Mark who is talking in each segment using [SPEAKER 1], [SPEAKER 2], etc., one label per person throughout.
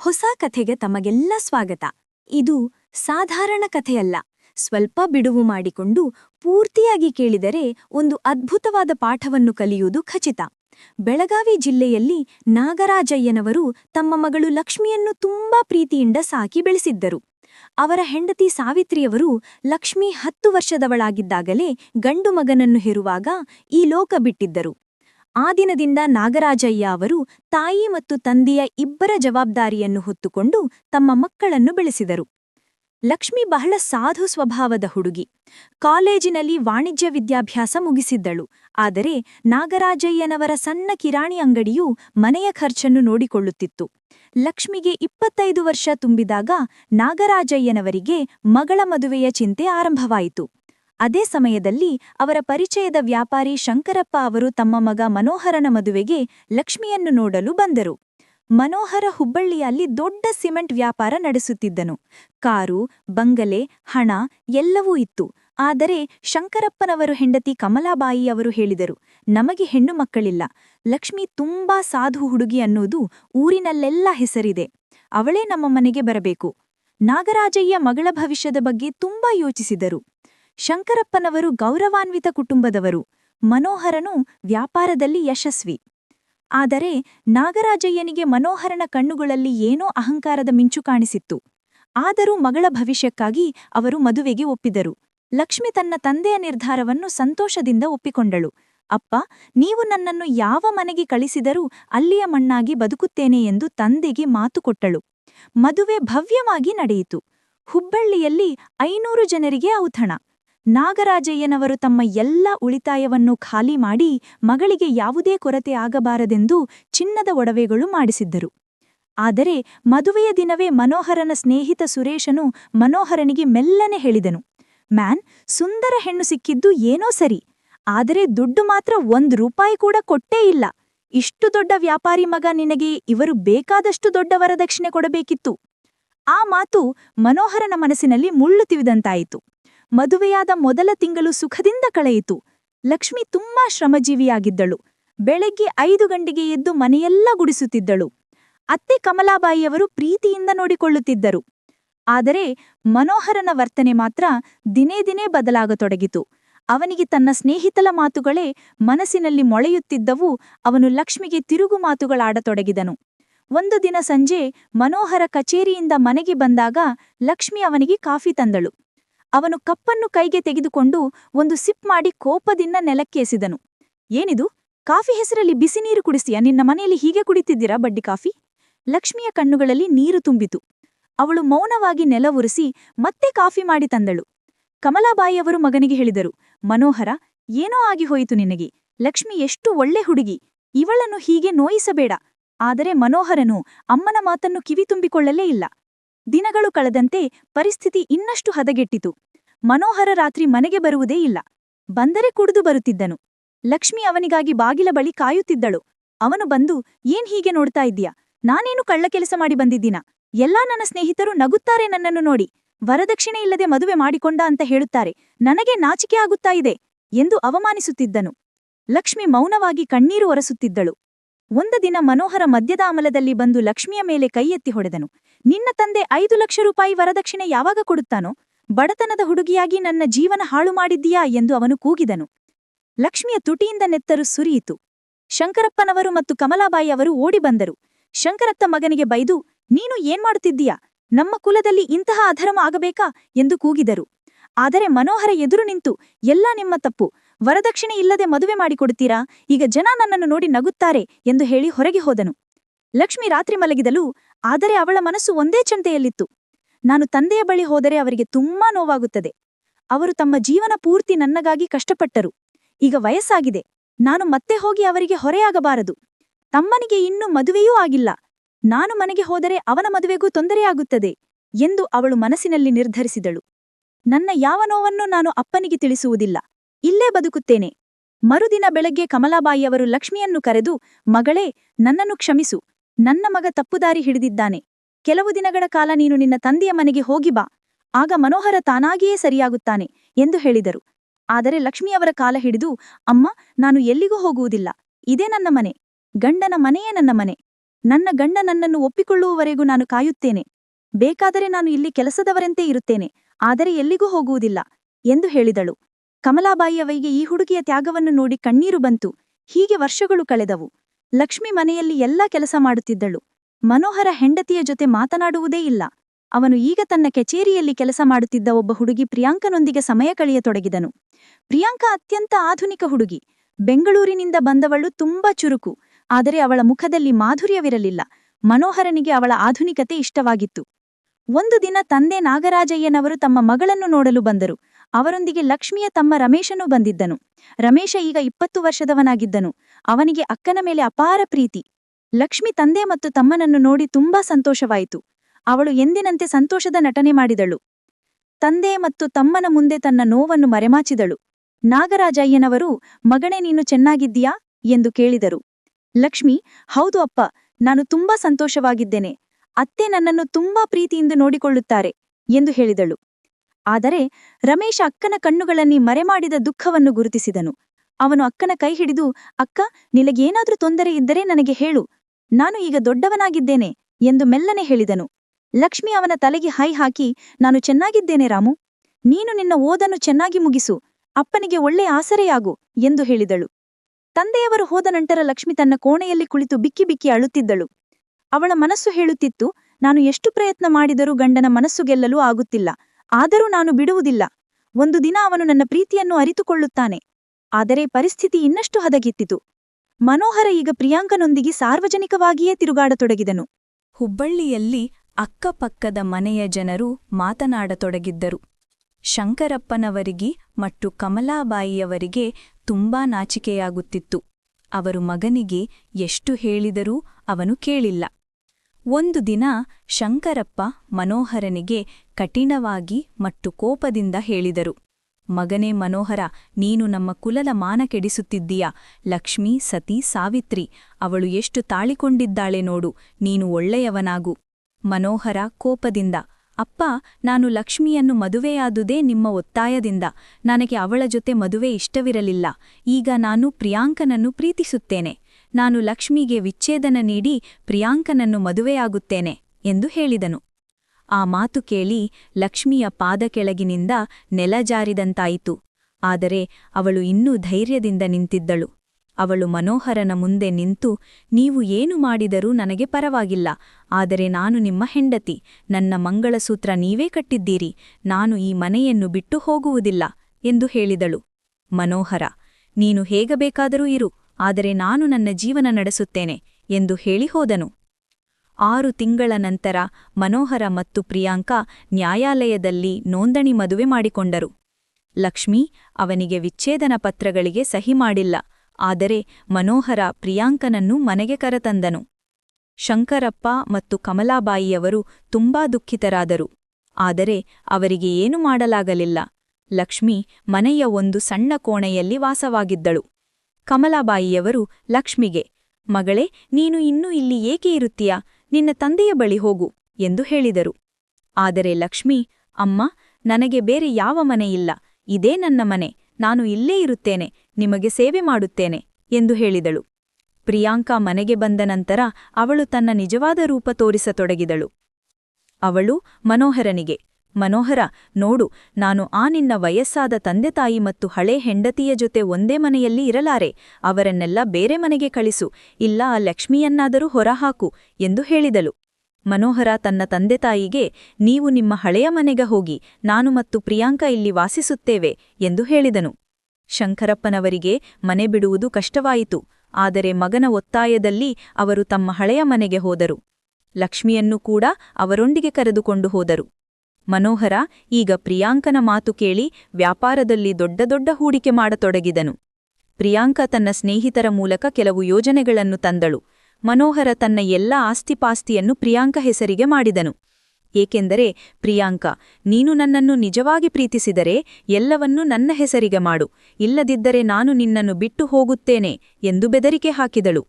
[SPEAKER 1] ಹೊಸ ಕಥೆಗೆ ತಮಗೆಲ್ಲ ಸ್ವಾಗತ. ಇದು ಸಾಧಾರಣ ಕಥೆಯಲ್ಲ. ಸ್ವಲ್ಪ ಬಿಡುವು ಮಾಡಿಕೊಂಡು ಪೂರ್ತಿಯಾಗಿ ಕೇಳಿದರೆ ಒಂದು ಅದ್ಭುತವಾದ ಪಾಠವನ್ನು ಕಲಿಯುವುದು ಖಚಿತ. ಬೆಳಗಾವಿ ಜಿಲ್ಲೆಯಲ್ಲಿ ನಾಗರಾಜಯ್ಯನವರು ತಮ್ಮ ಮಗಳು ಲಕ್ಷ್ಮಿಯನ್ನು ತುಂಬಾ ಪ್ರೀತಿಯಿಂದ ಸಾಕಿ ಬೆಳೆಸಿದ್ದರು. ಅವರ ಹೆಂಡತಿ ಸಾವಿತ್ರಿಯವರು ಲಕ್ಷ್ಮಿ ಹತ್ತು ವರ್ಷದವಳಾಗಿದ್ದಾಗಲೇ ಗಂಡು ಮಗನನ್ನು ಹೆರುವಾಗ ಈ ಲೋಕ ಬಿಟ್ಟಿದ್ದರು. ಆ ದಿನದಿಂದ ನಾಗರಾಜಯ್ಯ ಅವರು ತಾಯಿ ಮತ್ತು ತಂದೆಯ ಇಬ್ಬರ ಜವಾಬ್ದಾರಿಯನ್ನು ಹೊತ್ತುಕೊಂಡು ತಮ್ಮ ಮಕ್ಕಳನ್ನು ಬೆಳೆಸಿದರು. ಲಕ್ಷ್ಮಿ ಬಹಳ ಸಾಧು ಸ್ವಭಾವದ ಹುಡುಗಿ. ಕಾಲೇಜಿನಲ್ಲಿ ವಾಣಿಜ್ಯ ವಿದ್ಯಾಭ್ಯಾಸ ಮುಗಿಸಿದ್ದಳು. ಆದರೆ ನಾಗರಾಜಯ್ಯನವರ ಸಣ್ಣ ಕಿರಾಣಿ ಅಂಗಡಿಯು ಮನೆಯ ಖರ್ಚನ್ನು ನೋಡಿಕೊಳ್ಳುತ್ತಿತ್ತು. ಲಕ್ಷ್ಮಿಗೆ ಇಪ್ಪತ್ತೈದು ವರ್ಷ ತುಂಬಿದಾಗ ನಾಗರಾಜಯ್ಯನವರಿಗೆ ಮಗಳ ಮದುವೆಯ ಚಿಂತೆ ಆರಂಭವಾಯಿತು. ಅದೇ ಸಮಯದಲ್ಲಿ ಅವರ ಪರಿಚಯದ ವ್ಯಾಪಾರಿ ಶಂಕರಪ್ಪ ಅವರು ತಮ್ಮ ಮಗ ಮನೋಹರನ ಮದುವೆಗೆ ಲಕ್ಷ್ಮಿಯನ್ನು ನೋಡಲು ಬಂದರು. ಮನೋಹರ ಹುಬ್ಬಳ್ಳಿಯಲ್ಲಿ ದೊಡ್ಡ ಸಿಮೆಂಟ್ ವ್ಯಾಪಾರ ನಡೆಸುತ್ತಿದ್ದನು. ಕಾರು, ಬಂಗಲೆ, ಹಣ ಎಲ್ಲವೂ ಇತ್ತು. ಆದರೆ ಶಂಕರಪ್ಪನವರು ಹೆಂಡತಿ ಕಮಲಾಬಾಯಿ ಅವರು ಹೇಳಿದರು, ನಮಗೆ ಹೆಣ್ಣು ಮಕ್ಕಳಿಲ್ಲ. ಲಕ್ಷ್ಮಿ ತುಂಬಾ ಸಾಧು ಹುಡುಗಿ ಅನ್ನೋದು ಊರಿನಲ್ಲೆಲ್ಲ ಹೆಸರಿದೆ. ಅವಳೇ ನಮ್ಮ ಮನೆಗೆ ಬರಬೇಕು. ನಾಗರಾಜಯ್ಯ ಮಗಳ ಭವಿಷ್ಯದ ಬಗ್ಗೆ ತುಂಬಾ ಯೋಚಿಸಿದರು. ಶಂಕರಪ್ಪನವರು ಗೌರವಾನ್ವಿತ ಕುಟುಂಬದವರು. ಮನೋಹರನು ವ್ಯಾಪಾರದಲ್ಲಿ ಯಶಸ್ವಿ. ಆದರೆ ನಾಗರಾಜಯ್ಯನಿಗೆ ಮನೋಹರನ ಕಣ್ಣುಗಳಲ್ಲಿ ಏನೋ ಅಹಂಕಾರದ ಮಿಂಚು ಕಾಣಿಸಿತ್ತು. ಆದರೂ ಮಗಳ ಭವಿಷ್ಯಕ್ಕಾಗಿ ಅವರು ಮದುವೆಗೆ ಒಪ್ಪಿದರು. ಲಕ್ಷ್ಮಿ ತನ್ನ ತಂದೆಯ ನಿರ್ಧಾರವನ್ನು ಸಂತೋಷದಿಂದ ಒಪ್ಪಿಕೊಂಡಳು. ಅಪ್ಪ, ನೀವು ನನ್ನನ್ನು ಯಾವ ಮನೆಗೆ ಕಳಿಸಿದರೂ ಅಲ್ಲಿಯ ಮಣ್ಣಾಗಿ ಬದುಕುತ್ತೇನೆ ಎಂದು ತಂದೆಗೆ ಮಾತು ಕೊಟ್ಟಳು. ಮದುವೆ ಭವ್ಯವಾಗಿ ನಡೆಯಿತು. ಹುಬ್ಬಳ್ಳಿಯಲ್ಲಿ ಐನೂರು ಜನರಿಗೆ ಔತಣ. ನಾಗರಾಜಯ್ಯನವರು ತಮ್ಮ ಎಲ್ಲ ಉಳಿತಾಯವನ್ನು ಖಾಲಿ ಮಾಡಿ ಮಗಳಿಗೆ ಯಾವುದೇ ಕೊರತೆ ಆಗಬಾರದೆಂದು ಚಿನ್ನದ ಒಡವೆಗಳು ಮಾಡಿಸಿದ್ದರು. ಆದರೆ ಮದುವೆಯ ದಿನವೇ ಮನೋಹರನ ಸ್ನೇಹಿತ ಸುರೇಶನು ಮನೋಹರನಿಗೆ ಮೆಲ್ಲನೆ ಹೇಳಿದನು. ಮ್ಯಾನ್, ಸುಂದರ ಹೆಣ್ಣು ಸಿಕ್ಕಿದ್ದು ಏನೋ ಸರಿ, ಆದರೆ ದುಡ್ಡು ಮಾತ್ರ ಒಂದು ರೂಪಾಯಿ ಕೂಡ ಕೊಟ್ಟೇ ಇಲ್ಲ. ಇಷ್ಟು ದೊಡ್ಡ ವ್ಯಾಪಾರಿ ಮಗ ನಿನಗೆ ಇವರು ಬೇಕಾದಷ್ಟು ದೊಡ್ಡ ವರದಕ್ಷಿಣೆ ಕೊಡಬೇಕಿತ್ತು. ಆ ಮಾತು ಮನೋಹರನ ಮನಸ್ಸಿನಲ್ಲಿ ಮುಳ್ಳು ತಿವಿದಂತಾಯಿತು. ಮದುವೆಯಾದ ಮೊದಲ ತಿಂಗಳು ಸುಖದಿಂದ ಕಳೆಯಿತು. ಲಕ್ಷ್ಮಿ ತುಂಬಾ ಶ್ರಮಜೀವಿಯಾಗಿದ್ದಳು. ಬೆಳಗ್ಗೆ ಐದು ಗಂಟೆಗೆ ಎದ್ದು ಮನೆಯೆಲ್ಲ ಗುಡಿಸುತ್ತಿದ್ದಳು. ಅತ್ತೆ ಕಮಲಾಬಾಯಿಯವರು ಪ್ರೀತಿಯಿಂದ ನೋಡಿಕೊಳ್ಳುತ್ತಿದ್ದರು. ಆದರೆ ಮನೋಹರನ ವರ್ತನೆ ಮಾತ್ರ ದಿನೇ ದಿನೇ ಬದಲಾಗತೊಡಗಿತು. ಅವನಿಗೆ ತನ್ನ ಸ್ನೇಹಿತಲ ಮಾತುಗಳೇ ಮನಸ್ಸಿನಲ್ಲಿ ಮೊಳೆಯುತ್ತಿದ್ದವು. ಅವನು ಲಕ್ಷ್ಮಿಗೆ ತಿರುಗು ಮಾತುಗಳಾಡತೊಡಗಿದನು. ಒಂದು ದಿನ ಸಂಜೆ ಮನೋಹರ ಕಚೇರಿಯಿಂದ ಮನೆಗೆ ಬಂದಾಗ ಲಕ್ಷ್ಮಿ ಅವನಿಗೆ ಕಾಫಿ ತಂದಳು. ಅವನು ಕಪ್ಪನ್ನು ಕೈಗೆ ತೆಗೆದುಕೊಂಡು ಒಂದು ಸಿಪ್ ಮಾಡಿ ಕೋಪದಿಂದ ನೆಲಕ್ಕೆ ಎಸೆದನು. ಏನಿದು? ಕಾಫಿ ಹೆಸರಲ್ಲಿ ಬಿಸಿ ನೀರು ಕುಡಿಸ್ತೀಯಾ? ನಿನ್ನ ಮನೆಯಲ್ಲಿ ಹೀಗೆ ಕುಡಿತಿದ್ದೀರಾ ಬಡ್ಡಿ ಕಾಫಿ? ಲಕ್ಷ್ಮಿಯ ಕಣ್ಣುಗಳಲ್ಲಿ ನೀರು ತುಂಬಿತು. ಅವಳು ಮೌನವಾಗಿ ನೆಲ ಉರಿಸಿ ಮತ್ತೆ ಕಾಫಿ ಮಾಡಿ ತಂದಳು. ಕಮಲಾಬಾಯಿಯವರು ಮಗನಿಗೆ ಹೇಳಿದರು, ಮನೋಹರ, ಏನೋ ಆಗಿ ಹೋಯಿತು ನಿನಗೆ? ಲಕ್ಷ್ಮಿ ಎಷ್ಟು ಒಳ್ಳೆ ಹುಡುಗಿ. ಇವಳನ್ನು ಹೀಗೆ ನೋಯಿಸಬೇಡ. ಆದರೆ ಮನೋಹರನು ಅಮ್ಮನ ಮಾತನ್ನು ಕಿವಿ ತುಂಬಿಕೊಳ್ಳಲೇ ಇಲ್ಲ. ದಿನಗಳು ಕಳೆದಂತೆ ಪರಿಸ್ಥಿತಿ ಇನ್ನಷ್ಟು ಹದಗೆಟ್ಟಿತು. ಮನೋಹರ ರಾತ್ರಿ ಮನೆಗೆ ಬರುವುದೇ ಇಲ್ಲ. ಬಂದರೆ ಕುಡಿದು ಬರುತ್ತಿದ್ದನು. ಲಕ್ಷ್ಮಿ ಅವನಿಗಾಗಿ ಬಾಗಿಲ ಬಳಿ ಕಾಯುತ್ತಿದ್ದಳು. ಅವನು ಬಂದು, ಏನ್ ಹೀಗೆ ನೋಡ್ತಾ ಇದ್ದೀಯಾ? ನಾನೇನು ಕಳ್ಳ ಕೆಲಸ ಮಾಡಿ ಬಂದಿದ್ದೀನ? ಎಲ್ಲಾ ನನ್ನ ಸ್ನೇಹಿತರು ನಗುತ್ತಾರೆ ನನ್ನನ್ನು ನೋಡಿ. ವರದಕ್ಷಿಣೆ ಇಲ್ಲದೆ ಮದುವೆ ಮಾಡಿಕೊಂಡ ಅಂತ ಹೇಳುತ್ತಾರೆ. ನನಗೆ ನಾಚಿಕೆ ಆಗುತ್ತಾ ಇದೆ ಎಂದು ಅವಮಾನಿಸುತ್ತಿದ್ದನು. ಲಕ್ಷ್ಮಿ ಮೌನವಾಗಿ ಕಣ್ಣೀರು ಒರೆಸುತ್ತಿದ್ದಳು. ಒಂದು ದಿನ ಮನೋಹರ ಮದ್ಯದ ಅಮಲದಲ್ಲಿ ಬಂದು ಲಕ್ಷ್ಮಿಯ ಮೇಲೆ ಕೈ ಎತ್ತಿ ಹೊಡೆದನು. ನಿನ್ನ ತಂದೆ ಐದು ಲಕ್ಷ ರೂಪಾಯಿ ವರದಕ್ಷಿಣೆ ಯಾವಾಗ ಕೊಡುತ್ತಾನೋ? ಬಡತನದ ಹುಡುಗಿಯಾಗಿ ನನ್ನ ಜೀವನ ಹಾಳು ಮಾಡಿದ್ದೀಯಾ ಎಂದು ಅವನು ಕೂಗಿದನು. ಲಕ್ಷ್ಮಿಯ ತುಟಿಯಿಂದ ನೆತ್ತರು ಸುರಿಯಿತು. ಶಂಕರಪ್ಪನವರು ಮತ್ತು ಕಮಲಾಬಾಯಿ ಅವರು ಓಡಿ ಬಂದರು. ಶಂಕರತ್ತ ಮಗನಿಗೆ ಬೈದು, ನೀನು ಏನ್ ಮಾಡುತ್ತಿದ್ದೀಯಾ? ನಮ್ಮ ಕುಲದಲ್ಲಿ ಇಂತಹ ಅಧರ್ಮ ಆಗಬೇಕಾ? ಎಂದು ಕೂಗಿದರು. ಆದರೆ ಮನೋಹರ ಎದುರು ನಿಂತು, ಎಲ್ಲ ನಿಮ್ಮ ತಪ್ಪು. ವರದಕ್ಷಿಣೆ ಇಲ್ಲದೆ ಮದುವೆ ಮಾಡಿಕೊಡುತ್ತೀರಾ? ಈಗ ಜನ ನನ್ನನ್ನು ನೋಡಿ ನಗುತ್ತಾರೆ ಎಂದು ಹೇಳಿ ಹೊರಗೆ ಹೋದನು. ಲಕ್ಷ್ಮಿ ರಾತ್ರಿ ಮಲಗಿದಲು ಆದರೆ ಅವಳ ಮನಸ್ಸು ಒಂದೇ ಚಂತೆಯಲ್ಲಿತ್ತು. ನಾನು ತಂದೆಯ ಬಳಿ ಹೋದರೆ ಅವರಿಗೆ ತುಂಬಾ ನೋವಾಗುತ್ತದೆ. ಅವರು ತಮ್ಮ ಜೀವನ ಪೂರ್ತಿ ನನ್ನಗಾಗಿ ಕಷ್ಟಪಟ್ಟರು. ಈಗ ವಯಸ್ಸಾಗಿದೆ. ನಾನು ಮತ್ತೆ ಹೋಗಿ ಅವರಿಗೆ ಹೊರೆಯಾಗಬಾರದು. ತಮ್ಮನಿಗೆ ಇನ್ನೂ ಮದುವೆಯೂ ಆಗಿಲ್ಲ. ನಾನು ಮನೆಗೆ ಹೋದರೆ ಅವನ ಮದುವೆಗೂ ತೊಂದರೆಯಾಗುತ್ತದೆ, ಎಂದು ಅವಳು ಮನಸ್ಸಿನಲ್ಲಿ ನಿರ್ಧರಿಸಿದಳು. ನನ್ನ ಯಾವ ನೋವನ್ನು ನಾನು ಅಪ್ಪನಿಗೆ ತಿಳಿಸುವುದಿಲ್ಲ. ಇಲ್ಲೇ ಬದುಕುತ್ತೇನೆ. ಮರುದಿನ ಬೆಳಗ್ಗೆ ಕಮಲಾಬಾಯಿಯವರು ಲಕ್ಷ್ಮಿಯನ್ನು ಕರೆದು, ಮಗಳೇ, ನನ್ನನ್ನು ಕ್ಷಮಿಸು. ನನ್ನ ಮಗ ತಪ್ಪುದಾರಿ ಹಿಡಿದಿದ್ದಾನೆ. ಕೆಲವು ದಿನಗಳ ಕಾಲ ನೀನು ನಿನ್ನ ತಂದೆಯ ಮನೆಗೆ ಹೋಗಿ ಬಾ. ಆಗ ಮನೋಹರ ತಾನಾಗಿಯೇ ಸರಿಯಾಗುತ್ತಾನೆ ಎಂದು ಹೇಳಿದರು. ಆದರೆ ಲಕ್ಷ್ಮಿಯವರ ಕಾಲ ಹಿಡಿದು, ಅಮ್ಮ, ನಾನು ಎಲ್ಲಿಗೂ ಹೋಗುವುದಿಲ್ಲ. ಇದೇ ನನ್ನ ಮನೆ. ಗಂಡನ ಮನೆಯೇ ನನ್ನ ಮನೆ.
[SPEAKER 2] ನನ್ನ ಗಂಡ ನನ್ನನ್ನು ಒಪ್ಪಿಕೊಳ್ಳುವವರೆಗೂ ನಾನು ಕಾಯುತ್ತೇನೆ. ಬೇಕಾದರೆ ನಾನು ಇಲ್ಲಿ ಕೆಲಸದವರಂತೆ ಇರುತ್ತೇನೆ. ಆದರೆ ಎಲ್ಲಿಗೂ ಹೋಗುವುದಿಲ್ಲ ಎಂದು ಹೇಳಿದಳು. ಕಮಲಾಬಾಯಿಯವರಿಗೆ ಈ ಹುಡುಗಿಯ ತ್ಯಾಗವನ್ನು ನೋಡಿ ಕಣ್ಣೀರು ಬಂತು. ಹೀಗೆ ವರ್ಷಗಳು ಕಳೆದವು. ಲಕ್ಷ್ಮಿ ಮನೆಯಲ್ಲಿ ಎಲ್ಲ ಕೆಲಸ ಮಾಡುತ್ತಿದ್ದಳು. ಮನೋಹರ ಹೆಂಡತಿಯ ಜೊತೆ ಮಾತನಾಡುವುದೇ ಇಲ್ಲ. ಅವನು ಈಗ ತನ್ನ ಕಚೇರಿಯಲ್ಲಿ ಕೆಲಸ ಮಾಡುತ್ತಿದ್ದ ಒಬ್ಬ ಹುಡುಗಿ ಪ್ರಿಯಾಂಕನೊಂದಿಗೆ ಸಮಯ ಕಳೆಯತೊಡಗಿದನು. ಪ್ರಿಯಾಂಕಾ ಅತ್ಯಂತ ಆಧುನಿಕ ಹುಡುಗಿ. ಬೆಂಗಳೂರಿನಿಂದ ಬಂದವಳು ತುಂಬಾ ಚುರುಕು. ಆದರೆ ಅವಳ ಮುಖದಲ್ಲಿ ಮಾಧುರ್ಯವಿರಲಿಲ್ಲ. ಮನೋಹರನಿಗೆ ಅವಳ ಆಧುನಿಕತೆ ಇಷ್ಟವಾಗಿತ್ತು. ಒಂದು ದಿನ ತಂದೆ ನಾಗರಾಜಯ್ಯನವರು ತಮ್ಮ ಮಗಳನ್ನು ನೋಡಲು ಬಂದರು. ಅವರೊಂದಿಗೆ ಲಕ್ಷ್ಮಿಯ ತಮ್ಮ ರಮೇಶನೂ ಬಂದಿದ್ದನು. ರಮೇಶ ಈಗ ಇಪ್ಪತ್ತು ವರ್ಷದವನಾಗಿದ್ದನು. ಅವನಿಗೆ ಅಕ್ಕನ ಮೇಲೆ ಅಪಾರ ಪ್ರೀತಿ. ಲಕ್ಷ್ಮಿ ತಂದೆ ಮತ್ತು ತಮ್ಮನನ್ನು ನೋಡಿ ತುಂಬಾ ಸಂತೋಷವಾಯಿತು. ಅವಳು ಎಂದಿನಂತೆ ಸಂತೋಷದ ನಟನೆ ಮಾಡಿದಳು. ತಂದೆ ಮತ್ತು ತಮ್ಮನ ಮುಂದೆ ತನ್ನ ನೋವನ್ನು ಮರೆಮಾಚಿದಳು. ನಾಗರಾಜಯ್ಯನವರು, ಮಗನೇ, ನೀನು ಚೆನ್ನಾಗಿದ್ದೀಯಾ? ಎಂದು ಕೇಳಿದರು. ಲಕ್ಷ್ಮಿ, ಹೌದು ಅಪ್ಪ, ನಾನು ತುಂಬಾ ಸಂತೋಷವಾಗಿದ್ದೇನೆ. ಅತ್ತೆ ನನ್ನನ್ನು ತುಂಬಾ ಪ್ರೀತಿಯಿಂದ ನೋಡಿಕೊಳ್ಳುತ್ತಾರೆ, ಎಂದು ಹೇಳಿದಳು. ಆದರೆ ರಮೇಶ ಅಕ್ಕನ ಕಣ್ಣುಗಳಲ್ಲಿ ಮರೆಮಾಡಿದ ದುಃಖವನ್ನು ಗುರುತಿಸಿದನು. ಅವನು ಅಕ್ಕನ ಕೈ ಹಿಡಿದು, ಅಕ್ಕ, ನಿನಗೇನಾದ್ರೂ ತೊಂದರೆ ಇದ್ದರೆ ನನಗೆ ಹೇಳು. ನಾನು ಈಗ ದೊಡ್ಡವನಾಗಿದ್ದೇನೆ ಎಂದು ಮೆಲ್ಲನೆ ಹೇಳಿದನು. ಲಕ್ಷ್ಮಿ ಅವನ ತಲೆಗೆ ಹೈ ಹಾಕಿ, ನಾನು ಚೆನ್ನಾಗಿದ್ದೇನೆ ರಾಮು. ನೀನು ನಿನ್ನ ಓದನ್ನು ಚೆನ್ನಾಗಿ ಮುಗಿಸು. ಅಪ್ಪನಿಗೆ ಒಳ್ಳೆ ಆಸರೆಯಾಗು ಎಂದು ಹೇಳಿದಳು. ತಂದೆಯವರು ಹೋದ ನಂತರ ಲಕ್ಷ್ಮಿ ತನ್ನ ಕೋಣೆಯಲ್ಲಿ ಕುಳಿತು ಬಿಕ್ಕಿ ಬಿಕ್ಕಿ ಅಳುತ್ತಿದ್ದಳು. ಅವಳ ಮನಸ್ಸು ಹೇಳುತ್ತಿತ್ತು, ನಾನು ಎಷ್ಟು ಪ್ರಯತ್ನ ಮಾಡಿದರೂ ಗಂಡನ ಮನಸ್ಸು ಗೆಲ್ಲಲು ಆಗುತ್ತಿಲ್ಲ. ಆದರೂ ನಾನು ಬಿಡುವುದಿಲ್ಲ. ಒಂದು ದಿನ ಅವನು ನನ್ನ ಪ್ರೀತಿಯನ್ನು ಅರಿತುಕೊಳ್ಳುತ್ತಾನೆ. ಆದರೆ ಪರಿಸ್ಥಿತಿ ಇನ್ನಷ್ಟು ಹದಗೆತ್ತಿತು ಮನೋಹರ ಈಗ ಪ್ರಿಯಾಂಕನೊಂದಿಗೆ ಸಾರ್ವಜನಿಕವಾಗಿಯೇ ತಿರುಗಾಡತೊಡಗಿದನು.
[SPEAKER 1] ಹುಬ್ಬಳ್ಳಿಯಲ್ಲಿ ಅಕ್ಕಪಕ್ಕದ ಮನೆಯ ಜನರು ಮಾತನಾಡತೊಡಗಿದ್ದರು. ಶಂಕರಪ್ಪನವರಿಗೆ ಮತ್ತು ಕಮಲಾಬಾಯಿಯವರಿಗೆ ತುಂಬಾ ನಾಚಿಕೆಯಾಗುತ್ತಿತ್ತು. ಅವರು ಮಗನಿಗೆ ಎಷ್ಟು ಹೇಳಿದರೂ ಅವನು ಕೇಳಿಲ್ಲ. ಒಂದು ದಿನ ಶಂಕರಪ್ಪ ಮನೋಹರನಿಗೆ ಕಠಿಣವಾಗಿ ಮತ್ತು ಕೋಪದಿಂದ ಹೇಳಿದರು, ಮಗನೇ ಮನೋಹರ, ನೀನು ನಮ್ಮ ಕುಲದ ಮಾನ ಕೆಡಿಸುತ್ತಿದ್ದೀಯಾ? ಲಕ್ಷ್ಮೀ, ಸತಿ, ಸಾವಿತ್ರಿ, ಅವಳು ಎಷ್ಟು ತಾಳಿಕೊಂಡಿದ್ದಾಳೆ ನೋಡು, ನೀನು ಒಳ್ಳೆಯವನಾಗು. ಮನೋಹರ ಕೋಪದಿಂದ, ಅಪ್ಪ, ನಾನು ಲಕ್ಷ್ಮಿಯನ್ನು ಮದುವೆಯಾದುದೇ ನಿಮ್ಮ ಒತ್ತಾಯದಿಂದ, ನನಗೆ ಅವಳ ಜೊತೆ ಮದುವೆ ಇಷ್ಟವಿರಲಿಲ್ಲ, ಈಗ ನಾನು ಪ್ರಿಯಾಂಕನನ್ನು ಪ್ರೀತಿಸುತ್ತೇನೆ. ನಾನು ಲಕ್ಷ್ಮಿಗೆ ವಿಚ್ಛೇದನ ನೀಡಿ ಪ್ರಿಯಾಂಕನನ್ನು ಮದುವೆಯಾಗುತ್ತೇನೆ ಎಂದು ಹೇಳಿದನು. ಆ ಮಾತು ಕೇಳಿ ಲಕ್ಷ್ಮಿಯ ಪಾದ ಕೆಳಗಿನಿಂದ ನೆಲ ಜಾರಿದಂತಾಯಿತು. ಆದರೆ ಅವಳು ಇನ್ನೂ ಧೈರ್ಯದಿಂದ ನಿಂತಿದ್ದಳು. ಅವಳು ಮನೋಹರನ ಮುಂದೆ ನಿಂತು, ನೀವು ಏನು ಮಾಡಿದರೂ ನನಗೆ ಪರವಾಗಿಲ್ಲ, ಆದರೆ ನಾನು ನಿಮ್ಮ ಹೆಂಡತಿ, ನನ್ನ ಮಂಗಳಸೂತ್ರ ನೀವೇ ಕಟ್ಟಿದ್ದೀರಿ, ನಾನು ಈ ಮನೆಯನ್ನು ಬಿಟ್ಟು ಹೋಗುವುದಿಲ್ಲ ಎಂದು ಹೇಳಿದಳು. ಮನೋಹರ, ನೀನು ಹೇಗಬೇಕಾದರೂ ಇರು ಆದರೆ ನಾನು ನನ್ನ ಜೀವನ ನಡೆಸುತ್ತೇನೆ ಎಂದು ಹೇಳಿ ಹೋದನು ಆರು ತಿಂಗಳ ನಂತರ ಮನೋಹರ ಮತ್ತು ಪ್ರಿಯಾಂಕಾ ನ್ಯಾಯಾಲಯದಲ್ಲಿ ನೋಂದಣಿ ಮದುವೆ ಮಾಡಿಕೊಂಡರು. ಲಕ್ಷ್ಮಿ ಅವನಿಗೆ ವಿಚ್ಛೇದನ ಪತ್ರಗಳಿಗೆ ಸಹಿ ಮಾಡಿಲ್ಲ, ಆದರೆ ಮನೋಹರ ಪ್ರಿಯಾಂಕನನ್ನು ಮನೆಗೆ ಕರೆತಂದನು. ಶಂಕರಪ್ಪ ಮತ್ತು ಕಮಲಾಬಾಯಿಯವರು ತುಂಬಾ ದುಃಖಿತರಾದರು, ಆದರೆ ಅವರಿಗೆ ಏನು ಮಾಡಲಾಗಲಿಲ್ಲ. ಲಕ್ಷ್ಮಿ ಮನೆಯ ಒಂದು ಸಣ್ಣ ಕೋಣೆಯಲ್ಲಿ ವಾಸವಾಗಿದ್ದಳು. ಕಮಲಾಬಾಯಿಯವರು, ಲಕ್ಷ್ಮಿಗೆ, ಮಗಳೇ, ನೀನು ಇನ್ನೂ ಇಲ್ಲಿ ಏಕೆ ಇರುತ್ತೀಯಾ? ನಿನ್ನ ತಂದೆಯ ಬಳಿ ಹೋಗು ಎಂದು ಹೇಳಿದರು. ಆದರೆ ಲಕ್ಷ್ಮಿ, ಅಮ್ಮ, ನನಗೆ ಬೇರೆ ಯಾವ ಮನೆಯಿಲ್ಲ ಇದೇ ನನ್ನ ಮನೆ. ನಾನು ಇಲ್ಲೇ ಇರುತ್ತೇನೆ. ನಿಮಗೆ ಸೇವೆ ಮಾಡುತ್ತೇನೆ ಎಂದು ಹೇಳಿದಳು. ಪ್ರಿಯಾಂಕಾ ಮನೆಗೆ ಬಂದ ನಂತರ ಅವಳು ತನ್ನ ನಿಜವಾದ ರೂಪ ತೋರಿಸತೊಡಗಿದಳು. ಅವಳು ಮನೋಹರನಿಗೆ ಮನೋಹರ, ನೋಡು, ನಾನು ಆ ನಿನ್ನ ವಯಸ್ಸಾದ ತಂದೆ ತಾಯಿ ಮತ್ತು ಹಳೆ ಹೆಂಡತಿಯ ಜೊತೆ ಒಂದೇ ಮನೆಯಲ್ಲಿ ಇರಲಾರೆ, ಅವರನ್ನೆಲ್ಲ ಬೇರೆ ಮನೆಗೆ ಕಳಿಸು, ಇಲ್ಲ ಆ ಲಕ್ಷ್ಮಿಯನ್ನಾದರೂ ಹೊರಹಾಕು, ಎಂದು ಹೇಳಿದಳು. ಮನೋಹರ ತನ್ನ ತಂದೆ ತಾಯಿಗೆ, ನೀವು ನಿಮ್ಮ ಹಳೆಯ ಮನೆಗೆ ಹೋಗಿ, ನಾನು ಮತ್ತು ಪ್ರಿಯಾಂಕ ಇಲ್ಲಿ ವಾಸಿಸುತ್ತೇವೆ, ಎಂದು ಹೇಳಿದನು. ಶಂಕರಪ್ಪನವರಿಗೆ ಮನೆ ಬಿಡುವುದು ಕಷ್ಟವಾಯಿತು, ಆದರೆ ಮಗನ ಒತ್ತಾಯದಲ್ಲಿ ಅವರು ತಮ್ಮ ಹಳೆಯ ಮನೆಗೆ ಹೋದರು. ಲಕ್ಷ್ಮಿಯನ್ನು ಕೂಡ ಅವರೊಂದಿಗೆ ಕರೆದುಕೊಂಡು ಹೋದರು. ಮನೋಹರ ಈಗ ಪ್ರಿಯಾಂಕನ ಮಾತು ಕೇಳಿ ವ್ಯಾಪಾರದಲ್ಲಿ ದೊಡ್ಡ ದೊಡ್ಡ ಹೂಡಿಕೆ ಮಾಡತೊಡಗಿದನು. ಪ್ರಿಯಾಂಕ ತನ್ನ ಸ್ನೇಹಿತರ ಮೂಲಕ ಕೆಲವು ಯೋಜನೆಗಳನ್ನು ತಂದಳು. ಮನೋಹರ ತನ್ನ ಎಲ್ಲ ಆಸ್ತಿಪಾಸ್ತಿಯನ್ನು ಪ್ರಿಯಾಂಕ ಹೆಸರಿಗೆ ಮಾಡಿದನು. ಏಕೆಂದರೆ, ಪ್ರಿಯಾಂಕ, ನೀನು ನನ್ನನ್ನು ನಿಜವಾಗಿ ಪ್ರೀತಿಸಿದರೆ ಎಲ್ಲವನ್ನೂ ನನ್ನ ಹೆಸರಿಗೆ ಮಾಡು. ಇಲ್ಲದಿದ್ದರೆ ನಾನು ನಿನ್ನನ್ನು ಬಿಟ್ಟು ಹೋಗುತ್ತೇನೆ ಎಂದು ಬೆದರಿಕೆ ಹಾಕಿದಳು.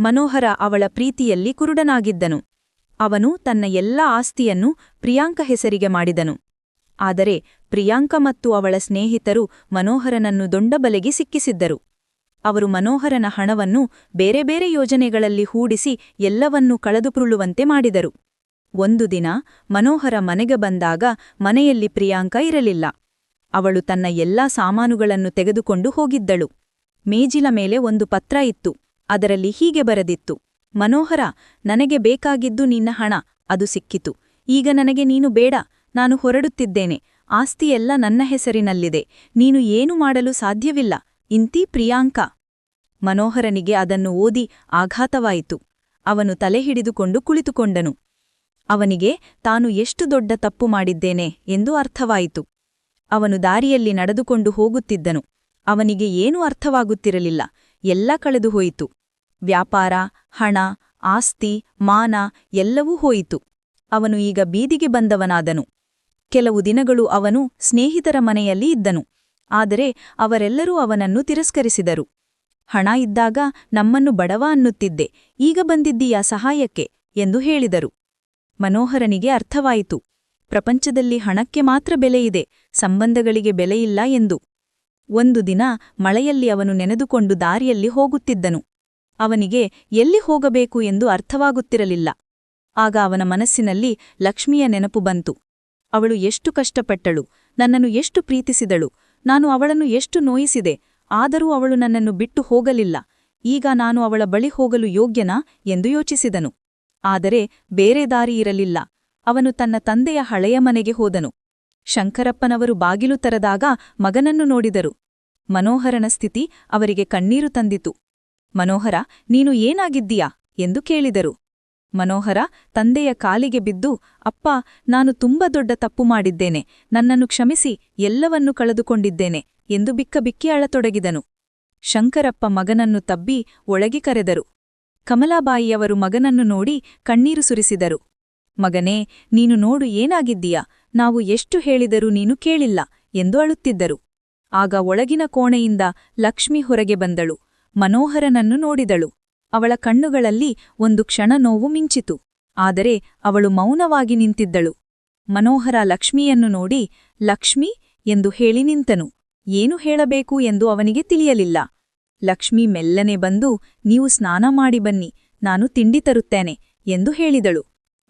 [SPEAKER 1] ಮನೋಹರ ಅವಳ ಪ್ರೀತಿಯಲ್ಲಿ ಕುರುಡನಾಗಿದ್ದನು. ಅವನು ತನ್ನ ಎಲ್ಲ ಆಸ್ತಿಯನ್ನು ಪ್ರಿಯಾಂಕ ಹೆಸರಿಗೆ ಮಾಡಿದನು. ಆದರೆ ಪ್ರಿಯಾಂಕ ಮತ್ತು ಅವಳ ಸ್ನೇಹಿತರು ಮನೋಹರನನ್ನು ದೊಂಡಬಲೆಗೆ ಸಿಕ್ಕಿಸಿದ್ದರು.
[SPEAKER 2] ಅವರು ಮನೋಹರನ ಹಣವನ್ನು ಬೇರೆ ಬೇರೆ ಯೋಜನೆಗಳಲ್ಲಿ ಹೂಡಿಸಿ ಎಲ್ಲವನ್ನೂ ಕಳೆದುಪುರುಳುವಂತೆ ಮಾಡಿದರು. ಒಂದು ದಿನ ಮನೋಹರ ಮನೆಗೆ ಬಂದಾಗ ಮನೆಯಲ್ಲಿ ಪ್ರಿಯಾಂಕ ಇರಲಿಲ್ಲ. ಅವಳು ತನ್ನ ಎಲ್ಲಾ ಸಾಮಾನುಗಳನ್ನು ತೆಗೆದುಕೊಂಡು ಹೋಗಿದ್ದಳು. ಮೇಜಿಲ ಮೇಲೆ ಒಂದು ಪತ್ರ ಇತ್ತು. ಅದರಲ್ಲಿ ಹೀಗೆ ಬರೆದಿತ್ತು. ಮನೋಹರ, ನನಗೆ ಬೇಕಾಗಿದ್ದು ನಿನ್ನ ಹಣ. ಅದು ಸಿಕ್ಕಿತು. ಈಗ ನನಗೆ ನೀನು ಬೇಡ. ನಾನು ಹೊರಡುತ್ತಿದ್ದೇನೆ. ಆಸ್ತಿಯೆಲ್ಲ ನನ್ನ ಹೆಸರಿನಲ್ಲಿದೆ. ನೀನು ಏನು ಮಾಡಲು ಸಾಧ್ಯವಿಲ್ಲ. ಇಂತಿ ಪ್ರಿಯಾಂಕ. ಮನೋಹರನಿಗೆ ಅದನ್ನು ಓದಿ ಆಘಾತವಾಯಿತು. ಅವನು ತಲೆ ಹಿಡಿದುಕೊಂಡು ಕುಳಿತುಕೊಂಡನು. ಅವನಿಗೆ, ತಾನು ಎಷ್ಟು ದೊಡ್ಡ ತಪ್ಪು ಮಾಡಿದ್ದೇನೆ ಎಂದು ಅರ್ಥವಾಯಿತು. ಅವನು ದಾರಿಯಲ್ಲಿ ನಡೆದುಕೊಂಡು ಹೋಗುತ್ತಿದ್ದನು. ಅವನಿಗೆ ಏನೂ ಅರ್ಥವಾಗುತ್ತಿರಲಿಲ್ಲ. ಎಲ್ಲ ಕಳೆದು ಹೋಯಿತು ವ್ಯಾಪಾರ, ಹಣ, ಆಸ್ತಿ, ಮಾನ ಎಲ್ಲವೂ ಹೋಯಿತು. ಅವನು ಈಗ ಬೀದಿಗೆ ಬಂದವನಾದನು. ಕೆಲವು ದಿನಗಳು ಅವನು ಸ್ನೇಹಿತರ ಮನೆಯಲ್ಲಿ ಇದ್ದನು. ಆದರೆ ಅವರೆಲ್ಲರೂ ಅವನನ್ನು ತಿರಸ್ಕರಿಸಿದರು. ಹಣ ಇದ್ದಾಗ ನಮ್ಮನ್ನು ಬಡವ ಅನ್ನುತ್ತಿದ್ದೆ. ಈಗ ಬಂದಿದ್ದೀಯಾ ಸಹಾಯಕ್ಕೆ? ಎಂದು ಹೇಳಿದರು. ಮನೋಹರನಿಗೆ ಅರ್ಥವಾಯಿತು. ಪ್ರಪಂಚದಲ್ಲಿ ಹಣಕ್ಕೆ ಮಾತ್ರ ಬೆಲೆಯಿದೆ ಸಂಬಂಧಗಳಿಗೆ ಬೆಲೆಯಿಲ್ಲ ಎಂದು. ಒಂದು ದಿನ ಮಳೆಯಲ್ಲಿ ಅವನು ನೆನೆದುಕೊಂಡು ದಾರಿಯಲ್ಲಿ ಹೋಗುತ್ತಿದ್ದನು. ಅವನಿಗೆ ಎಲ್ಲಿ ಹೋಗಬೇಕು ಎಂದು ಅರ್ಥವಾಗುತ್ತಿರಲಿಲ್ಲ. ಆಗ ಅವನ ಮನಸ್ಸಿನಲ್ಲಿ ಲಕ್ಷ್ಮಿಯ ನೆನಪು ಬಂತು. ಅವಳು ಎಷ್ಟು ಕಷ್ಟಪಟ್ಟಳು, ನನ್ನನ್ನು ಎಷ್ಟು ಪ್ರೀತಿಸಿದಳು, ನಾನು ಅವಳನ್ನು ಎಷ್ಟು ನೋಯಿಸಿದೆ, ಆದರೂ ಅವಳು ನನ್ನನ್ನು ಬಿಟ್ಟು ಹೋಗಲಿಲ್ಲ, ಈಗ ನಾನು ಅವಳ ಬಳಿ ಹೋಗಲು ಯೋಗ್ಯನಾ ಎಂದು ಯೋಚಿಸಿದನು. ಆದರೆ ಬೇರೆ ದಾರಿ ಇರಲಿಲ್ಲ, ಅವನು ತನ್ನ ತಂದೆಯ ಹಳೆಯ ಮನೆಗೆ ಹೋದನು. ಶಂಕರಪ್ಪನವರು ಬಾಗಿಲು ತರದಾಗ ಮಗನನ್ನು ನೋಡಿದರು. ಮನೋಹರನ ಸ್ಥಿತಿ ಅವರಿಗೆ ಕಣ್ಣೀರು ತಂದಿತು. ಮನೋಹರ, ನೀನು ಏನಾಗಿದ್ದೀಯಾ? ಎಂದು ಕೇಳಿದರು. ಮನೋಹರ, ತಂದೆಯ ಕಾಲಿಗೆ ಬಿದ್ದು, ಅಪ್ಪ, ನಾನು ತುಂಬ ದೊಡ್ಡ ತಪ್ಪು ಮಾಡಿದ್ದೇನೆ. ನನ್ನನ್ನು ಕ್ಷಮಿಸಿ, ಎಲ್ಲವನ್ನೂ ಕಳೆದುಕೊಂಡಿದ್ದೇನೆ ಎಂದು ಬಿಕ್ಕಬಿಕ್ಕಿ ಅಳತೊಡಗಿದನು. ಶಂಕರಪ್ಪ ಮಗನನ್ನು ತಬ್ಬಿ ಒಳಗೆ ಕರೆದರು. ಕಮಲಾಬಾಯಿಯವರು ಮಗನನ್ನು ನೋಡಿ ಕಣ್ಣೀರು ಸುರಿಸಿದರು. ಮಗನೇ, ನೀನು ನೋಡು ಏನಾಗಿದ್ದೀಯಾ? ನಾವು ಎಷ್ಟು ಹೇಳಿದರೂ ನೀನು ಕೇಳಿಲ್ಲ ಎಂದು ಅಳುತ್ತಿದ್ದರು. ಆಗ ಒಳಗಿನ ಕೋಣೆಯಿಂದ ಲಕ್ಷ್ಮಿ ಹೊರಗೆ ಬಂದಳು. ಮನೋಹರನನ್ನು ನೋಡಿದಳು. ಅವಳ ಕಣ್ಣುಗಳಲ್ಲಿ ಒಂದು ಕ್ಷಣ ನೋವು ಮಿಂಚಿತು. ಆದರೆ ಅವಳು ಮೌನವಾಗಿ ನಿಂತಿದ್ದಳು. ಮನೋಹರ ಲಕ್ಷ್ಮಿಯನ್ನು ನೋಡಿ, ಲಕ್ಷ್ಮಿ ಎಂದು ಹೇಳಿ ನಿಂತನು. ಏನು ಹೇಳಬೇಕು ಎಂದು ಅವನಿಗೆ ತಿಳಿಯಲಿಲ್ಲ. ಲಕ್ಷ್ಮಿ ಮೆಲ್ಲನೆ ಬಂದು, ನೀವು ಸ್ನಾನ ಮಾಡಿ ಬನ್ನಿ, ನಾನು ತಿಂಡಿ ತರುತ್ತೇನೆ ಎಂದು ಹೇಳಿದಳು.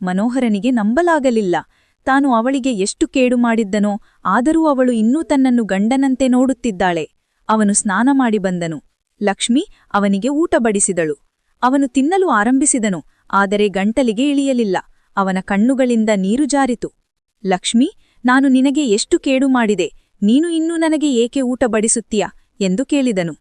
[SPEAKER 2] ಮನೋಹರನಿಗೆ ನಂಬಲಾಗಲಿಲ್ಲ. ತಾನು ಅವಳಿಗೆ ಎಷ್ಟು ಕೇಡು ಮಾಡಿದ್ದನೋ, ಆದರೂ ಅವಳು ಇನ್ನೂ ತನ್ನನ್ನು ಗಂಡನಂತೆ ನೋಡುತ್ತಿದ್ದಾಳೆ. ಅವನು ಸ್ನಾನ ಮಾಡಿ ಬಂದನು. ಲಕ್ಷ್ಮಿ ಅವನಿಗೆ ಊಟ ಬಡಿಸಿದಳು. ಅವನು ತಿನ್ನಲು ಆರಂಭಿಸಿದನು, ಆದರೆ ಗಂಟಲಿಗೆ ಇಳಿಯಲಿಲ್ಲ. ಅವನ ಕಣ್ಣುಗಳಿಂದ ನೀರು ಜಾರಿತು. ಲಕ್ಷ್ಮಿ, ನಾನು ನಿನಗೆ ಎಷ್ಟು ಕೇಡು ಮಾಡಿದೆ, ನೀನು ಇನ್ನೂ ನನಗೆ ಏಕೆ ಊಟ ಬಡಿಸುತ್ತೀಯಾ ಎಂದು ಕೇಳಿದನು.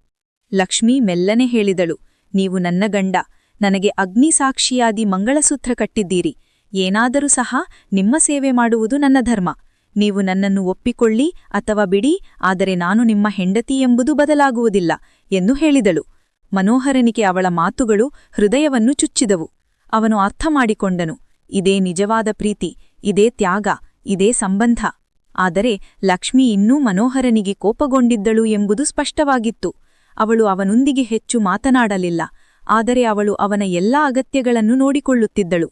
[SPEAKER 2] ಲಕ್ಷ್ಮಿ ಮೆಲ್ಲನೆ ಹೇಳಿದಳು, ನೀವು ನನ್ನ ಗಂಡ, ನನಗೆ ಅಗ್ನಿಸಾಕ್ಷಿಯಾದಿ ಮಂಗಳಸೂತ್ರ ಕಟ್ಟಿದ್ದೀರಿ, ಏನಾದರೂ ಸಹ ನಿಮ್ಮ ಸೇವೆ ಮಾಡುವುದು ನನ್ನ ಧರ್ಮ. ನೀವು ನನ್ನನ್ನು ಒಪ್ಪಿಕೊಳ್ಳಿ ಅಥವಾ ಬಿಡಿ, ಆದರೆ ನಾನು ನಿಮ್ಮ ಹೆಂಡತಿ ಎಂಬುದು ಬದಲಾಗುವುದಿಲ್ಲ ಎಂದು ಹೇಳಿದಳು. ಮನೋಹರನಿಗೆ ಅವಳ ಮಾತುಗಳು ಹೃದಯವನ್ನು ಚುಚ್ಚಿದವು. ಅವನು ಅರ್ಥ ಮಾಡಿಕೊಂಡನು ಇದೇ ನಿಜವಾದ ಪ್ರೀತಿ, ಇದೇ ತ್ಯಾಗ, ಇದೇ ಸಂಬಂಧ. ಆದರೆ ಲಕ್ಷ್ಮಿ ಇನ್ನೂ ಮನೋಹರನಿಗೆ ಕೋಪಗೊಂಡಿದ್ದಳು ಎಂಬುದು ಸ್ಪಷ್ಟವಾಗಿತ್ತು. ಅವಳು ಅವನೊಂದಿಗೆ ಹೆಚ್ಚು ಮಾತನಾಡಲಿಲ್ಲ, ಆದರೆ ಅವಳು ಅವನ ಎಲ್ಲಾ ಅಗತ್ಯಗಳನ್ನು ನೋಡಿಕೊಳ್ಳುತ್ತಿದ್ದಳು.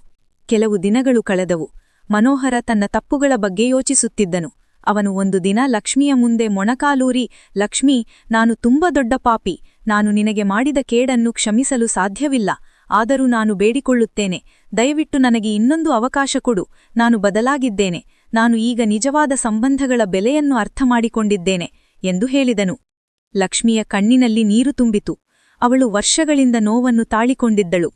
[SPEAKER 2] ಕೆಲವು ದಿನಗಳು ಕಳೆದವು. ಮನೋಹರ ತನ್ನ ತಪ್ಪುಗಳ ಬಗ್ಗೆ ಯೋಚಿಸುತ್ತಿದ್ದನು. ಅವನು ಒಂದು ದಿನ ಲಕ್ಷ್ಮಿಯ ಮುಂದೆ ಮೊಣಕಾಲೂರಿ, ಲಕ್ಷ್ಮೀ, ನಾನು ತುಂಬ ದೊಡ್ಡ ಪಾಪಿ. ನಾನು ನಿನಗೆ ಮಾಡಿದ ಕೇಡನ್ನು ಕ್ಷಮಿಸಲು ಸಾಧ್ಯವಿಲ್ಲ. ಆದರೂ ನಾನು ಬೇಡಿಕೊಳ್ಳುತ್ತೇನೆ. ದಯವಿಟ್ಟು ನನಗೆ ಇನ್ನೊಂದು ಅವಕಾಶ ಕೊಡು. ನಾನು ಬದಲಾಗಿದ್ದೇನೆ. ನಾನು ಈಗ ನಿಜವಾದ ಸಂಬಂಧಗಳ ಬೆಲೆಯನ್ನು ಅರ್ಥ ಮಾಡಿಕೊಂಡಿದ್ದೇನೆ ಎಂದು ಹೇಳಿದನು. ಲಕ್ಷ್ಮಿಯ ಕಣ್ಣಿನಲ್ಲಿ ನೀರು ತುಂಬಿತು. ಅವಳು ವರ್ಷಗಳಿಂದ ನೋವನ್ನು ತಾಳಿಕೊಂಡಿದ್ದಳು.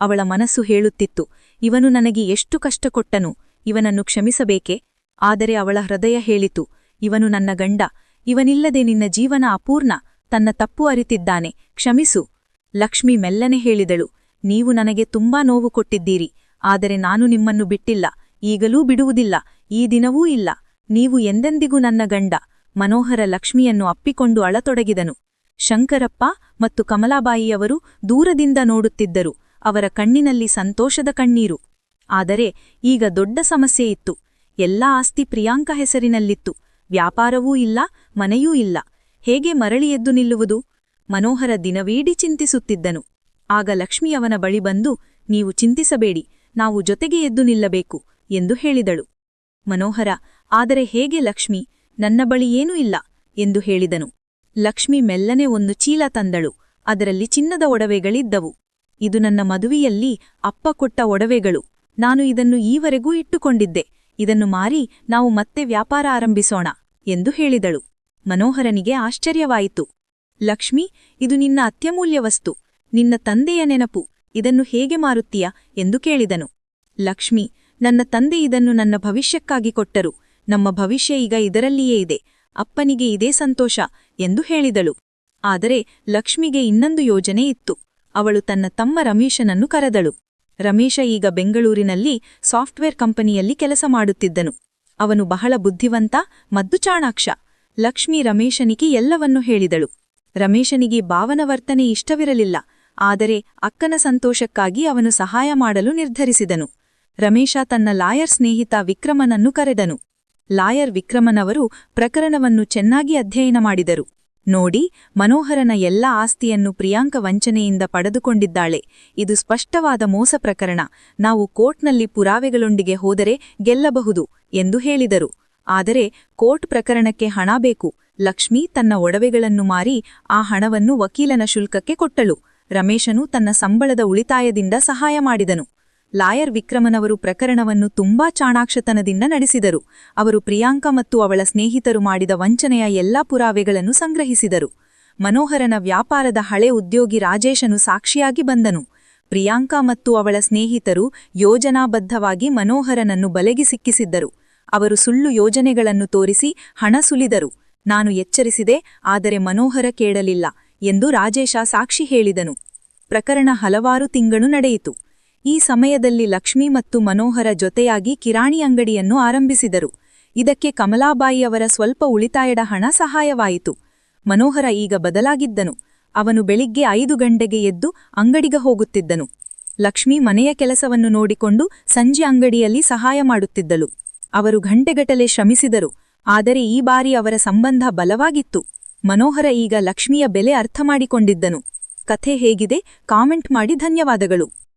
[SPEAKER 2] ಅವಳ ಮನಸ್ಸು ಹೇಳುತ್ತಿತ್ತು, ಇವನು ನನಗೆ ಎಷ್ಟು ಕಷ್ಟ ಕೊಟ್ಟನು ಇವನನ್ನು ಕ್ಷಮಿಸಬೇಕೆ? ಆದರೆ ಅವಳ ಹೃದಯ ಹೇಳಿತು, ಇವನು ನನ್ನ ಗಂಡ, ಇವನಿಲ್ಲದೆ ನಿನ್ನ ಜೀವನ ಅಪೂರ್ಣ, ತನ್ನ ತಪ್ಪು ಅರಿತಿದ್ದಾನೆ, ಕ್ಷಮಿಸು. ಲಕ್ಷ್ಮಿ ಮೆಲ್ಲನೆ ಹೇಳಿದಳು, ನೀವು ನನಗೆ ತುಂಬಾ ನೋವು ಕೊಟ್ಟಿದ್ದೀರಿ, ಆದರೆ ನಾನು ನಿಮ್ಮನ್ನು ಬಿಟ್ಟಿಲ್ಲ, ಈಗಲೂ ಬಿಡುವುದಿಲ್ಲ, ಈ ದಿನವೂ ಇಲ್ಲ, ನೀವು ಎಂದೆಂದಿಗೂ ನನ್ನ ಗಂಡ, ಮನೋಹರ ಲಕ್ಷ್ಮಿಯನ್ನು ಅಪ್ಪಿಕೊಂಡು ಅಳತೊಡಗಿದನು. ಶಂಕರಪ್ಪ ಮತ್ತು ಕಮಲಾಬಾಯಿಯವರು ದೂರದಿಂದ ನೋಡುತ್ತಿದ್ದರು, ಅವರ ಕಣ್ಣಿನಲ್ಲಿ ಸಂತೋಷದ ಕಣ್ಣೀರು. ಆದರೆ ಈಗ ದೊಡ್ಡ ಸಮಸ್ಯೆ ಇತ್ತು. ಎಲ್ಲ ಆಸ್ತಿ ಪ್ರಿಯಾಂಕ ಹೆಸರಿನಲ್ಲಿತ್ತು. ವ್ಯಾಪಾರವೂ ಇಲ್ಲ, ಮನೆಯೂ ಇಲ್ಲ. ಹೇಗೆ ಮರಳಿ ಎದ್ದು ನಿಲ್ಲುವುದು? ಮನೋಹರ ದಿನವೀಡಿ ಚಿಂತಿಸುತ್ತಿದ್ದನು. ಆಗ ಲಕ್ಷ್ಮಿಯವನ ಬಳಿ ಬಂದು, ನೀವು ಚಿಂತಿಸಬೇಡಿ, ನಾವು ಜೊತೆಗೆ ಎದ್ದು ನಿಲ್ಲಬೇಕು, ಎಂದು ಹೇಳಿದಳು. ಮನೋಹರ, ಆದರೆ ಹೇಗೆ ಲಕ್ಷ್ಮಿ? ನನ್ನ ಬಳಿ ಏನೂ ಇಲ್ಲ, ಎಂದು ಹೇಳಿದನು. ಲಕ್ಷ್ಮಿ ಮೆಲ್ಲನೆ ಒಂದು ಚೀಲ ತಂದಳು. ಅದರಲ್ಲಿ ಚಿನ್ನದ ಒಡವೆಗಳಿದ್ದವು. ಇದು ನನ್ನ ಮದುವೆಯಲ್ಲಿ ಅಪ್ಪ ಕೊಟ್ಟ ಒಡವೆಗಳು. ನಾನು ಇದನ್ನು ಈವರೆಗೂ ಇಟ್ಟುಕೊಂಡಿದ್ದೆ. ಇದನ್ನು ಮಾರಿ ನಾವು ಮತ್ತೆ ವ್ಯಾಪಾರ ಆರಂಭಿಸೋಣ ಎಂದು ಹೇಳಿದಳು. ಮನೋಹರನಿಗೆ ಆಶ್ಚರ್ಯವಾಯಿತು. ಲಕ್ಷ್ಮಿ, ಇದು ನಿನ್ನ ಅತ್ಯಮೂಲ್ಯ ವಸ್ತು. ನಿನ್ನ ತಂದೆಯ ನೆನಪು. ಇದನ್ನು ಹೇಗೆ ಮಾರುತ್ತೀಯ ಎಂದು ಕೇಳಿದನು. ಲಕ್ಷ್ಮಿ, ನನ್ನ ತಂದೆ ಇದನ್ನು ನನ್ನ ಭವಿಷ್ಯಕ್ಕಾಗಿ ಕೊಟ್ಟರು. ನಮ್ಮ ಭವಿಷ್ಯ ಈಗ ಇದರಲ್ಲಿಯೇ ಇದೆ. ಅಪ್ಪನಿಗೆ ಇದೇ ಸಂತೋಷ ಎಂದು ಹೇಳಿದಳು. ಆದರೆ ಲಕ್ಷ್ಮಿಗೆ ಇನ್ನೊಂದು ಯೋಜನೆ ಇತ್ತು. ಅವಳು ತನ್ನ ತಮ್ಮ ರಮೇಶನನ್ನು ಕರೆದಳು. ರಮೇಶ ಈಗ ಬೆಂಗಳೂರಿನಲ್ಲಿ ಸಾಫ್ಟ್ವೇರ್ ಕಂಪನಿಯಲ್ಲಿ ಕೆಲಸ ಮಾಡುತ್ತಿದ್ದನು. ಅವನು ಬಹಳ ಬುದ್ಧಿವಂತ ಮದ್ದು ಚಾಣಾಕ್ಷ. ಲಕ್ಷ್ಮಿ ರಮೇಶನಿಗೆ ಎಲ್ಲವನ್ನೂ ಹೇಳಿದಳು. ರಮೇಶನಿಗೆ ಭಾವನ ವರ್ತನೆ ಇಷ್ಟವಿರಲಿಲ್ಲ. ಆದರೆ ಅಕ್ಕನ ಸಂತೋಷಕ್ಕಾಗಿ ಅವನು ಸಹಾಯ ಮಾಡಲು ನಿರ್ಧರಿಸಿದನು. ರಮೇಶ ತನ್ನ ಲಾಯರ್ ಸ್ನೇಹಿತ ವಿಕ್ರಮನನ್ನು ಕರೆದನು. ಲಾಯರ್ ವಿಕ್ರಮನವರು ಪ್ರಕರಣವನ್ನು ಚೆನ್ನಾಗಿ ಅಧ್ಯಯನ ಮಾಡಿದರು. ನೋಡಿ, ಮನೋಹರನ ಎಲ್ಲ ಆಸ್ತಿಯನ್ನು ಪ್ರಿಯಾಂಕ ವಂಚನೆಯಿಂದ ಪಡೆದುಕೊಂಡಿದ್ದಾಳೆ. ಇದು ಸ್ಪಷ್ಟವಾದ ಮೋಸ ಪ್ರಕರಣ. ನಾವು ಕೋರ್ಟ್ನಲ್ಲಿ ಪುರಾವೆಗಳೊಂದಿಗೆ ಹೋದರೆ ಗೆಲ್ಲಬಹುದು, ಎಂದು ಹೇಳಿದರು. ಆದರೆ, ಕೋರ್ಟ್ ಪ್ರಕರಣಕ್ಕೆ ಹಣ ಬೇಕು. ಲಕ್ಷ್ಮಿ ತನ್ನ ಒಡವೆಗಳನ್ನು ಮಾರಿ ಆ ಹಣವನ್ನು ವಕೀಲನ ಶುಲ್ಕಕ್ಕೆ ಕೊಟ್ಟಳು. ರಮೇಶನು ತನ್ನ ಸಂಬಳದ ಉಳಿತಾಯದಿಂದ ಸಹಾಯ ಮಾಡಿದನು. ಲಾಯರ್ ವಿಕ್ರಮನವರು ಪ್ರಕರಣವನ್ನು ತುಂಬಾ ಚಾಣಾಕ್ಷತನದಿಂದ ನಡೆಸಿದರು. ಅವರು ಪ್ರಿಯಾಂಕ ಮತ್ತು ಅವಳ ಸ್ನೇಹಿತರು ಮಾಡಿದ ವಂಚನೆಯ ಎಲ್ಲಾ ಪುರಾವೆಗಳನ್ನು ಸಂಗ್ರಹಿಸಿದರು. ಮನೋಹರನ ವ್ಯಾಪಾರದ ಹಳೆ ಉದ್ಯೋಗಿ ರಾಜೇಶನು ಸಾಕ್ಷಿಯಾಗಿ ಬಂದನು. ಪ್ರಿಯಾಂಕ ಮತ್ತು ಅವಳ ಸ್ನೇಹಿತರು ಯೋಜನಾಬದ್ಧವಾಗಿ ಮನೋಹರನನ್ನು ಬಲೆಗೆ ಸಿಕ್ಕಿಸಿದ್ದರು. ಅವರು ಸುಳ್ಳು ಯೋಜನೆಗಳನ್ನು ತೋರಿಸಿ ಹಣ ಸುಲಿದರು. ನಾನು ಎಚ್ಚರಿಸಿದೆ, ಆದರೆ ಮನೋಹರ ಕೇಳಲಿಲ್ಲ ಎಂದು ರಾಜೇಶ ಸಾಕ್ಷಿ ಹೇಳಿದನು. ಪ್ರಕರಣ ಹಲವಾರು ತಿಂಗಳು ನಡೆಯಿತು. ಈ ಸಮಯದಲ್ಲಿ ಲಕ್ಷ್ಮಿ ಮತ್ತು ಮನೋಹರ ಜೊತೆಯಾಗಿ ಕಿರಾಣಿ ಅಂಗಡಿಯನ್ನು ಆರಂಭಿಸಿದರು. ಇದಕ್ಕೆ ಕಮಲಾಬಾಯಿಯವರ ಸ್ವಲ್ಪ ಉಳಿತಾಯದ ಹಣ ಸಹಾಯವಾಯಿತು. ಮನೋಹರ ಈಗ ಬದಲಾಗಿದ್ದನು. ಅವನು ಬೆಳಿಗ್ಗೆ ಐದು ಗಂಟೆಗೆ ಎದ್ದು ಅಂಗಡಿಗೆ ಹೋಗುತ್ತಿದ್ದನು. ಲಕ್ಷ್ಮಿ ಮನೆಯ ಕೆಲಸವನ್ನು ನೋಡಿಕೊಂಡು ಸಂಜೆ ಅಂಗಡಿಯಲ್ಲಿ ಸಹಾಯ ಮಾಡುತ್ತಿದ್ದಳು. ಅವರು ಘಂಟೆಗಟ್ಟಲೆ ಶ್ರಮಿಸಿದರು. ಆದರೆ ಈ ಬಾರಿ ಅವರ ಸಂಬಂಧ ಬಲವಾಗಿತ್ತು. ಮನೋಹರ ಈಗ ಲಕ್ಷ್ಮಿಯ ಬೆಲೆ ಅರ್ಥಮಾಡಿಕೊಂಡಿದ್ದನು. ಕಥೆ ಹೇಗಿದೆ? ಕಾಮೆಂಟ್ ಮಾಡಿ ಧನ್ಯವಾದಗಳು.